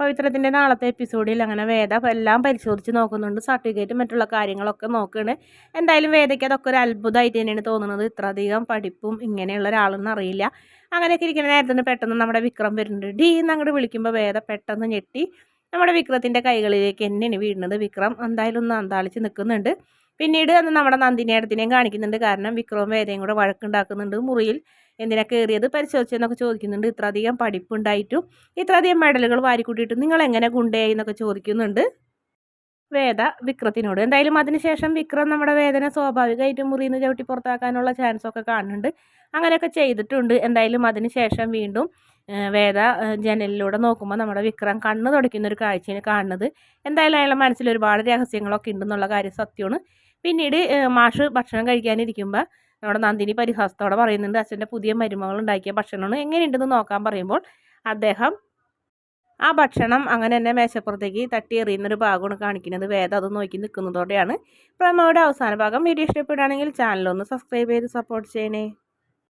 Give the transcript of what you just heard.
പവിത്രത്തിന്റെ നാളത്തെ എപ്പിസോഡിൽ അങ്ങനെ വേദ എല്ലാം പരിശോധിച്ച് നോക്കുന്നുണ്ട്. സർട്ടിഫിക്കറ്റ് മറ്റുള്ള കാര്യങ്ങളൊക്കെ നോക്കുകയാണ് എന്തായാലും വേദയ്ക്ക് അതൊക്കെ ഒരു അത്ഭുതമായിട്ട് തന്നെയാണ് തോന്നുന്നത്. ഇത്രയധികം പഠിപ്പും ഇങ്ങനെയുള്ള ഒരാളെന്ന് അറിയില്ല. അങ്ങനെയൊക്കെ ഇരിക്കുന്ന നേരത്തിന് പെട്ടെന്ന് നമ്മുടെ വിക്രം വരുന്നുണ്ട്. ഡീ എന്ന് അങ്ങോട്ട് വിളിക്കുമ്പോൾ വേദ പെട്ടെന്ന് ഞെട്ടി. നമ്മുടെ വിക്രത്തിന്റെ കൈകളിലേക്ക് എന്നെയാണ് വീഴുന്നത്. വിക്രം എന്തായാലും ഒന്ന് അന്താളിച്ച് നിൽക്കുന്നുണ്ട്. പിന്നീട് അന്ന് നമ്മുടെ നന്ദിനേടത്തിനെയും കാണിക്കുന്നുണ്ട്. കാരണം വിക്രവും വേദയും കൂടെ വഴക്കുണ്ടാക്കുന്നുണ്ട് മുറിയിൽ. എന്തിനാ കയറിയത് പരിശോധിച്ചെന്നൊക്കെ ചോദിക്കുന്നുണ്ട്. ഇത്രയധികം പഠിപ്പുണ്ടായിട്ടും ഇത്രയധികം മെഡലുകൾ വാരിക്കൂട്ടിയിട്ടും നിങ്ങൾ എങ്ങനെ ഗുണ്ടയായി എന്നൊക്കെ ചോദിക്കുന്നുണ്ട്. വേദ വിക്രത്തിനോട്. എന്തായാലും അതിനുശേഷം വിക്രം നമ്മുടെ വേദന സ്വാഭാവികമായിട്ടും മുറിയിൽ നിന്ന് ചവിട്ടി പുറത്താക്കാനുള്ള ചാൻസൊക്കെ കാണുന്നുണ്ട്. അങ്ങനെയൊക്കെ ചെയ്തിട്ടുണ്ട്. എന്തായാലും അതിനുശേഷം വീണ്ടും വേദ ജനലിലൂടെ നോക്കുമ്പോൾ നമ്മുടെ വിക്രം കണ്ണ് തുടയ്ക്കുന്ന ഒരു കാഴ്ചയാണ് കാണുന്നത്. എന്തായാലും അയാളെ മനസ്സിൽ ഒരുപാട് രഹസ്യങ്ങളൊക്കെ ഉണ്ടെന്നുള്ള കാര്യം സത്യമാണ്. പിന്നീട് മാഷ് ഭക്ഷണം കഴിക്കാനിരിക്കുമ്പോൾ നമ്മുടെ നന്ദിനി പരിഹാസത്തോടെ പറയുന്നുണ്ട് അച്ഛന്റെ പുതിയ മരുമകൾ ഉണ്ടാക്കിയ ഭക്ഷണമാണ് എങ്ങനെയുണ്ടെന്ന് നോക്കാൻ പറയുമ്പോൾ അദ്ദേഹം ആ ഭക്ഷണം അങ്ങനെ തന്നെ മേശപ്പുറത്തേക്ക് തട്ടി എറിയുന്നൊരു ഭാഗമാണ് കാണിക്കുന്നത്. വേദ അത് നോക്കി നിൽക്കുന്നതോടെയാണ്. പ്രമോയുടെ അവസാന ഭാഗം. വീഡിയോ ഇഷ്ടപ്പെടുകയാണെങ്കിൽ ചാനലൊന്ന് സബ്സ്ക്രൈബ് ചെയ്ത് സപ്പോർട്ട് ചെയ്യണേ.